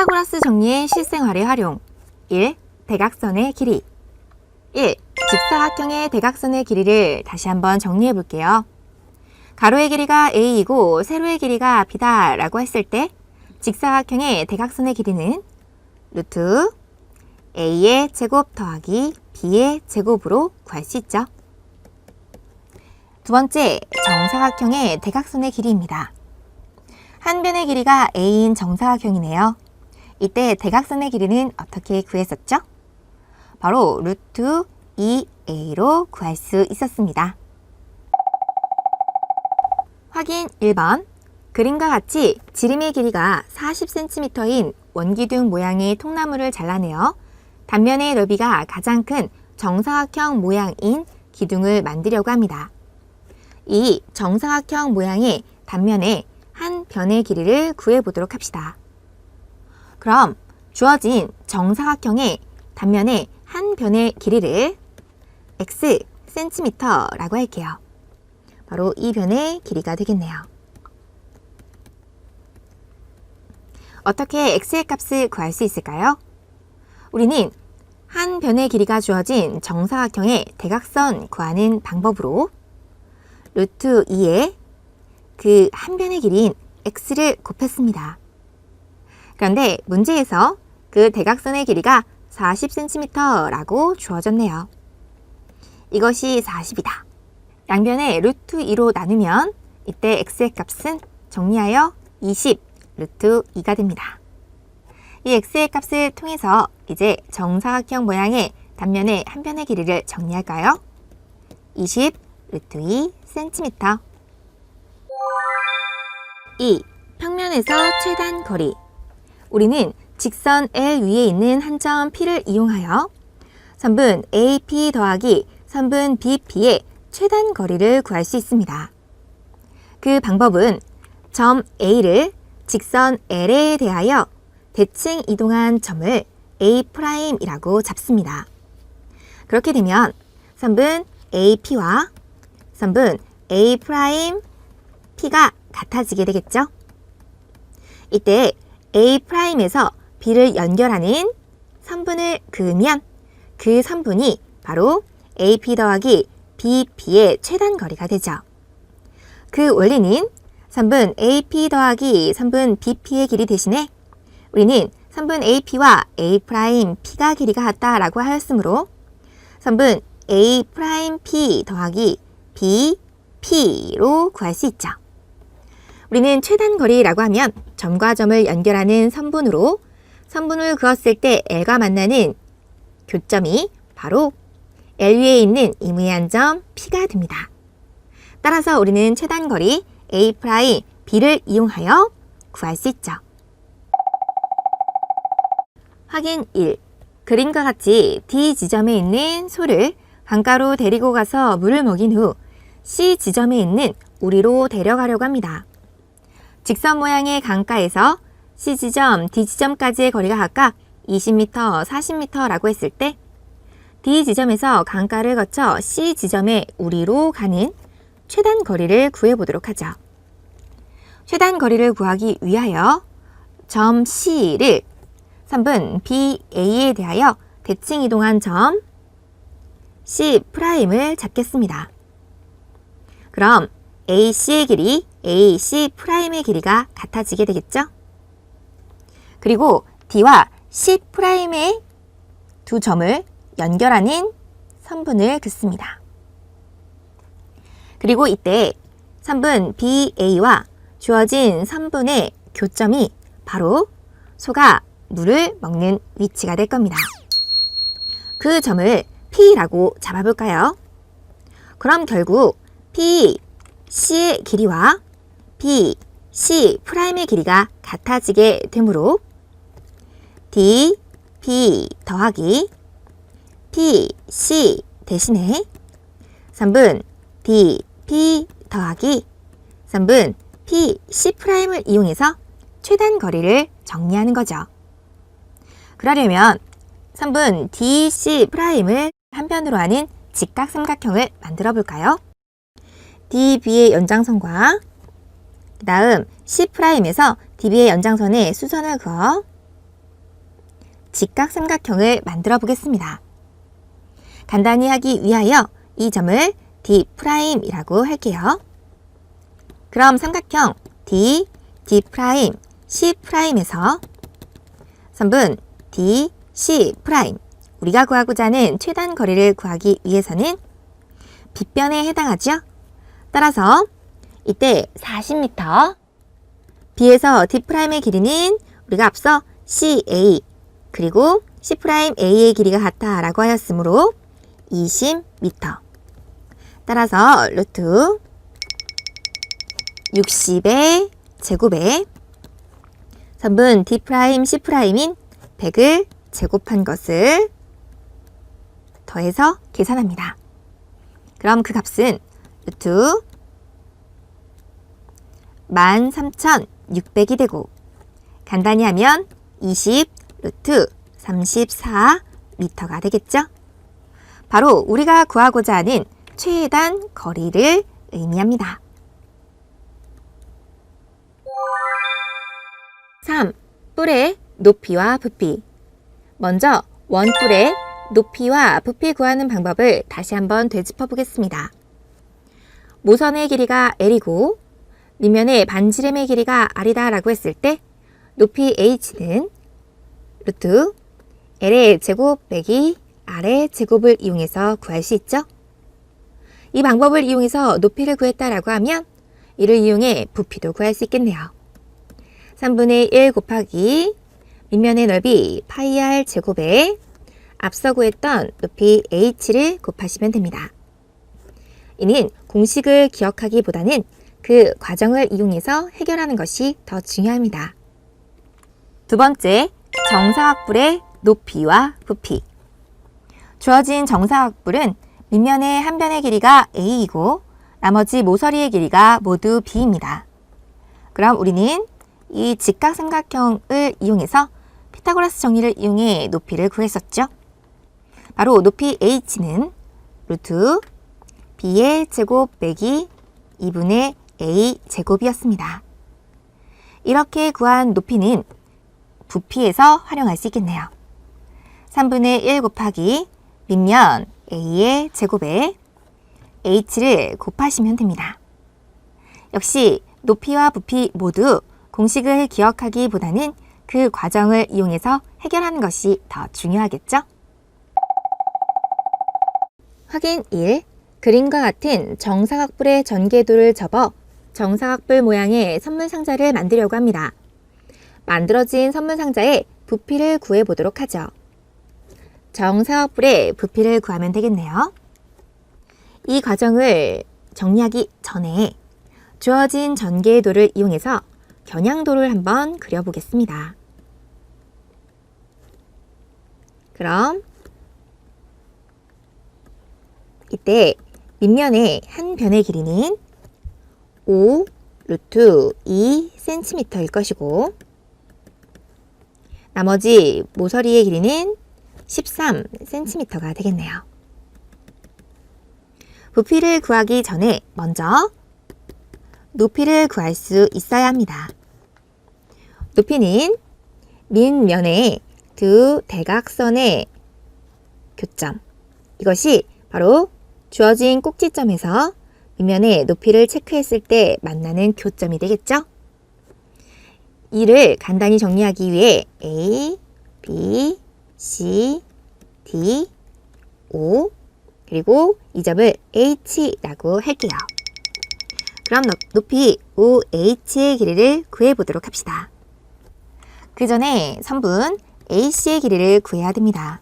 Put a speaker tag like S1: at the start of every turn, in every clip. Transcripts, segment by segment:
S1: 피타고라스 정리의 실생활의 활용 1. 대각선의 길이 1. 직사각형의 대각선의 길이를 다시 한번 정리해 볼게요. 가로의 길이가 a이고 세로의 길이가 b다 라고 했을 때 직사각형의 대각선의 길이는 루트 a의 제곱 더하기 b의 제곱으로 구할 수 있죠. 두 번째, 정사각형의 대각선의 길이입니다. 한 변의 길이가 a인 정사각형이네요. 이때 대각선의 길이는 어떻게 구했었죠? 바로 루트 2a로 구할 수 있었습니다. 확인 1번. 그림과 같이 지름의 길이가 40cm인 원기둥 모양의 통나무를 잘라내어 단면의 넓이가 가장 큰 정사각형 모양인 기둥을 만들려고 합니다. 이 정사각형 모양의 단면에 한 변의 길이를 구해보도록 합시다. 그럼 주어진 정사각형의 단면의 한 변의 길이를 x cm라고 할게요. 바로 이 변의 길이가 되겠네요. 어떻게 x의 값을 구할 수 있을까요? 우리는 한 변의 길이가 주어진 정사각형의 대각선 구하는 방법으로 루트 2에 그 한 변의 길이인 x를 곱했습니다. 그런데 문제에서 그 대각선의 길이가 40cm라고 주어졌네요. 이것이 40이다. 양변에 루트 2로 나누면 이때 x의 값은 정리하여 20 루트 2가 됩니다. 이 x의 값을 통해서 이제 정사각형 모양의 단면의 한 변의 길이를 정리할까요? 20 루트 2 cm 2. 평면에서 최단 거리 우리는 직선 L 위에 있는 한 점 P를 이용하여 선분 AP 더하기 선분 BP의 최단 거리를 구할 수 있습니다. 그 방법은 점 A를 직선 L에 대하여 대칭 이동한 점을 A'이라고 잡습니다. 그렇게 되면 선분 AP와 선분 A'P가 같아지게 되겠죠? 이때 A'에서 B를 연결하는 선분을 그으면 그 선분이 바로 AP 더하기 BP의 최단 거리가 되죠. 그 원리는 선분 AP 더하기 선분 BP의 길이 대신에 우리는 선분 AP와 A'P가 길이가 같다라고 하였으므로 선분 A'P 더하기 BP로 구할 수 있죠. 우리는 최단 거리라고 하면 점과 점을 연결하는 선분으로 선분을 그었을 때 L과 만나는 교점이 바로 L 위에 있는 이 무의한 점 P가 됩니다. 따라서 우리는 최단 거리 A B를 이용하여 구할 수 있죠. 확인 1. 그림과 같이 D 지점에 있는 소를 강가로 데리고 가서 물을 먹인 후 C 지점에 있는 우리로 데려가려고 합니다. 직선 모양의 강가에서 C 지점, D 지점까지의 거리가 각각 20m, 40m라고 했을 때 D 지점에서 강가를 거쳐 C 지점에 우리로 가는 최단 거리를 구해 보도록 하죠. 최단 거리를 구하기 위하여 점 C를 선분 BA에 대하여 대칭 이동한 점 C'을 잡겠습니다. 그럼 AC의 길이 AC'의 길이가 같아지게 되겠죠? 그리고 D와 C'의 두 점을 연결하는 선분을 긋습니다. 그리고 이때 선분 BA와 주어진 선분의 교점이 바로 소가 물을 먹는 위치가 될 겁니다. 그 점을 P라고 잡아볼까요? 그럼 결국 P, C의 길이와 B, C 프라임의 길이가 같아지게 되므로 D, P 더하기 P, C 대신에 3분 D, P 더하기 3분 P, C 프라임을 이용해서 최단 거리를 정리하는 거죠. 그러려면 3분 DC 프라임을 한편으로 하는 직각삼각형을 만들어 볼까요? DB의 연장선과 그 다음 C 프라임에서 DB의 연장선에 수선을 그어 직각 삼각형을 만들어 보겠습니다. 간단히 하기 위하여 이 점을 D'이라고 할게요. 그럼 삼각형 D, D', C'에서 선분 D, C' 우리가 구하고자 하는 최단 거리를 구하기 위해서는 빗변에 해당하죠. 따라서 이때 40m B에서 D'의 길이는 우리가 앞서 CA 그리고 C'A의 길이가 같아 라고 하였으므로 20m 따라서 루트 60의 제곱에 선분 D', C'인 100을 제곱한 것을 더해서 계산합니다. 그럼 그 값은 루트 13,600이 되고 간단히 하면 20 루트 34m가 되겠죠? 바로 우리가 구하고자 하는 최단 거리를 의미합니다. 3. 뿔의 높이와 부피 먼저 원뿔의 높이와 부피 구하는 방법을 다시 한번 되짚어 보겠습니다. 모선의 길이가 L이고 밑면의 반지름의 길이가 R이다 라고 했을 때 높이 H는 루트 L의 제곱 빼기 R의 제곱을 이용해서 구할 수 있죠. 이 방법을 이용해서 높이를 구했다라고 하면 이를 이용해 부피도 구할 수 있겠네요. 3분의 1 곱하기 밑면의 넓이 파이 r 제곱에 앞서 구했던 높이 h를 곱하시면 됩니다. 이는 공식을 기억하기보다는 그 과정을 이용해서 해결하는 것이 더 중요합니다. 두 번째, 정사각뿔의 높이와 부피. 주어진 정사각뿔은 밑면의 한 변의 길이가 a이고 나머지 모서리의 길이가 모두 b입니다. 그럼 우리는 이 직각삼각형을 이용해서 피타고라스 정리를 이용해 높이를 구했었죠. 바로 높이 h는 루트 b의 제곱 빼기 2분의 a 제곱이었습니다. 이렇게 구한 높이는 부피에서 활용할 수 있겠네요. 3분의 1 곱하기 밑면 a의 제곱에 h를 곱하시면 됩니다. 역시 높이와 부피 모두 공식을 기억하기보다는 그 과정을 이용해서 해결하는 것이 더 중요하겠죠? 확인 1. 그림과 같은 정사각뿔의 전개도를 접어 정사각뿔 모양의 선물 상자를 만들려고 합니다. 만들어진 선물 상자의 부피를 구해 보도록 하죠. 정사각뿔의 부피를 구하면 되겠네요. 이 과정을 정리하기 전에 주어진 전개도를 이용해서 겨냥도를 한번 그려보겠습니다. 그럼 이때 밑면의 한 변의 길이는 5 루트 2cm일 것이고 나머지 모서리의 길이는 13cm가 되겠네요. 부피를 구하기 전에 먼저 높이를 구할 수 있어야 합니다. 높이는 밑면의 두 대각선의 교점. 이것이 바로 주어진 꼭지점에서 밑면의 높이를 체크했을 때 만나는 교점이 되겠죠? 이를 간단히 정리하기 위해 A, B, C, D, O 그리고 이 점을 H라고 할게요. 그럼 높이 OH의 길이를 구해보도록 합시다. 그 전에 선분 AC의 길이를 구해야 됩니다.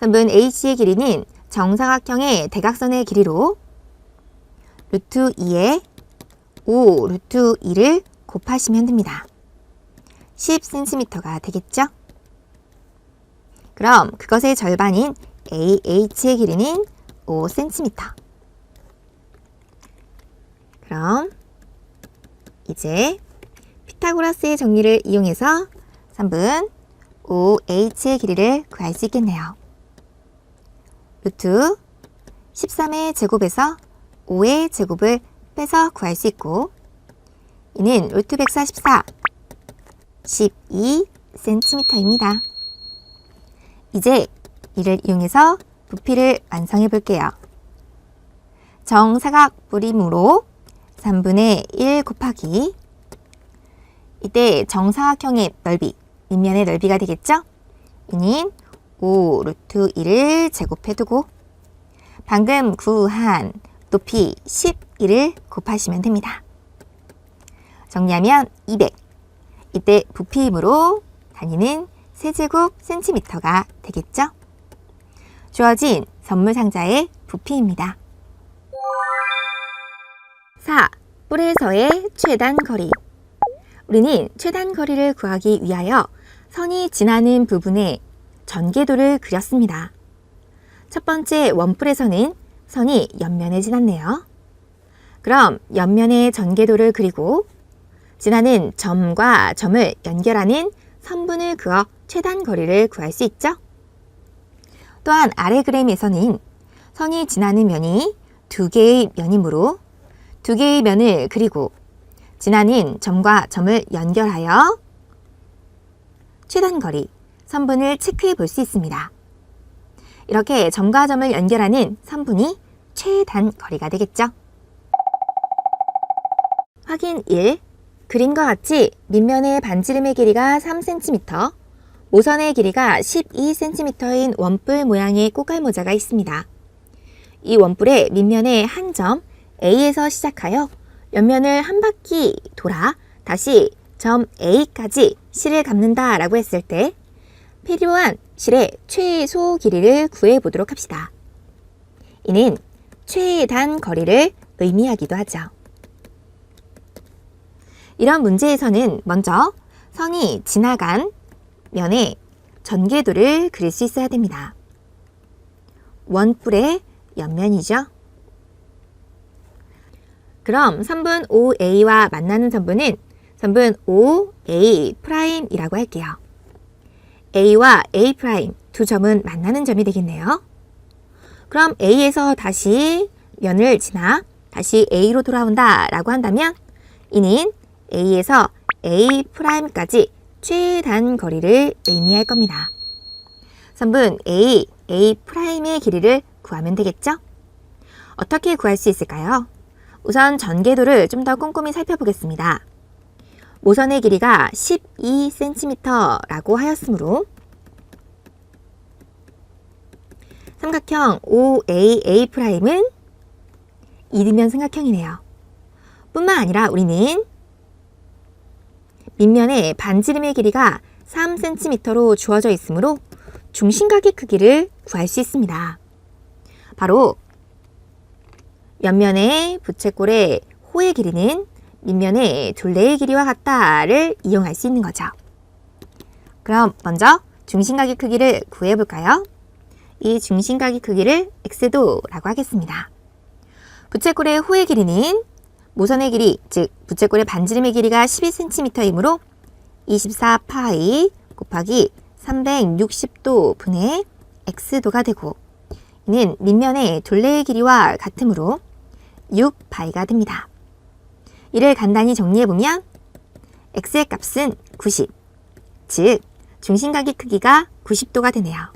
S1: 선분 AC의 길이는 정사각형의 대각선의 길이로 루트 2에 5 루트 2를 곱하시면 됩니다. 10cm가 되겠죠? 그럼 그것의 절반인 AH의 길이는 5cm. 그럼 이제 피타고라스의 정리를 이용해서 3분 5h의 길이를 구할 수 있겠네요. 루트 13의 제곱에서 5의 제곱을 빼서 구할 수 있고 이는 루트 144 12cm입니다. 이제 이를 이용해서 부피를 완성해 볼게요. 정사각 뿌림으로 3분의 1 곱하기 이때 정사각형의 넓이, 밑면의 넓이가 되겠죠? 이는 5 루트 1을 제곱해 두고 방금 구한 높이 11을 곱하시면 됩니다. 정리하면 200. 이때 부피임으로 단위는 세제곱 센티미터가 되겠죠? 주어진 선물 상자의 부피입니다. 4. 뿔에서의 최단 거리. 우리는 최단 거리를 구하기 위하여 선이 지나는 부분에 전개도를 그렸습니다. 첫 번째 원뿔에서는 선이 옆면에 지났네요. 그럼 옆면의 전개도를 그리고 지나는 점과 점을 연결하는 선분을 그어 최단 거리를 구할 수 있죠. 또한 아래 그램에서는 선이 지나는 면이 두 개의 면이므로 두 개의 면을 그리고 지나는 점과 점을 연결하여 최단 거리, 선분을 체크해 볼 수 있습니다. 이렇게 점과 점을 연결하는 선분이 최단 거리가 되겠죠. 확인 1. 그림과 같이 밑면의 반지름의 길이가 3cm, 모선의 길이가 12cm인 원뿔 모양의 꼬깔모자가 있습니다. 이 원뿔의 밑면의 한 점 A에서 시작하여 옆면을 한 바퀴 돌아 다시 점 A까지 실을 감는다 라고 했을 때 필요한 실의 최소 길이를 구해 보도록 합시다. 이는 최단 거리를 의미하기도 하죠. 이런 문제에서는 먼저 선이 지나간 면에 전개도를 그릴 수 있어야 됩니다. 원뿔의 옆면이죠. 그럼 선분 OA와 만나는 선분은 선분 OA'이라고 할게요. A와 A' 두 점은 만나는 점이 되겠네요. 그럼 A에서 다시 면을 지나 다시 A로 돌아온다 라고 한다면 이는 A에서 A'까지 최단 거리를 의미할 겁니다. 선분 A, A'의 길이를 구하면 되겠죠? 어떻게 구할 수 있을까요? 우선 전개도를 좀 더 꼼꼼히 살펴보겠습니다. 모선의 길이가 12cm라고 하였으므로 삼각형 OAA'은 이등변 삼각형이네요. 뿐만 아니라 우리는 밑면에 반지름의 길이가 3cm로 주어져 있으므로 중심각의 크기를 구할 수 있습니다. 바로 옆면의 부채꼴의 호의 길이는 밑면의 둘레의 길이와 같다를 이용할 수 있는 거죠. 그럼 먼저 중심각의 크기를 구해볼까요? 이 중심각의 크기를 x도라고 하겠습니다. 부채꼴의 호의 길이는 모선의 길이, 즉 부채꼴의 반지름의 길이가 12cm이므로 24파이 곱하기 360도 분의 x도가 되고 이는 밑면의 둘레의 길이와 같으므로 6파이가 됩니다. 이를 간단히 정리해보면 x의 값은 90, 즉 중심각의 크기가 90도가 되네요.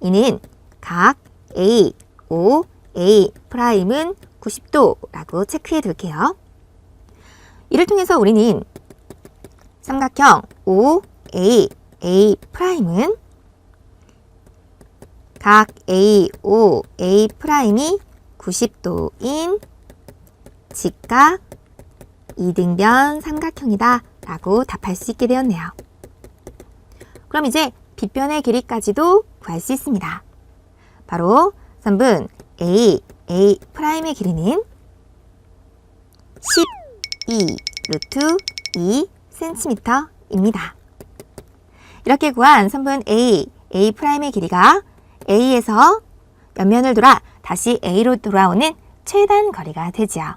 S1: 이는 각 A, O, A 프라임은 90도라고 체크해 둘게요. 이를 통해서 우리는 삼각형 O, A, A 프라임은 각 A, O, A 프라임이 90도인 직각 이등변 삼각형이다 라고 답할 수 있게 되었네요. 그럼 이제 빗변의 길이까지도 구할 수 있습니다. 바로 선분 A, A 프라임의 길이는 12 루트 2 cm입니다. 이렇게 구한 선분 A, A 프라임의 길이가 A에서 옆면을 돌아 다시 A로 돌아오는 최단 거리가 되지요.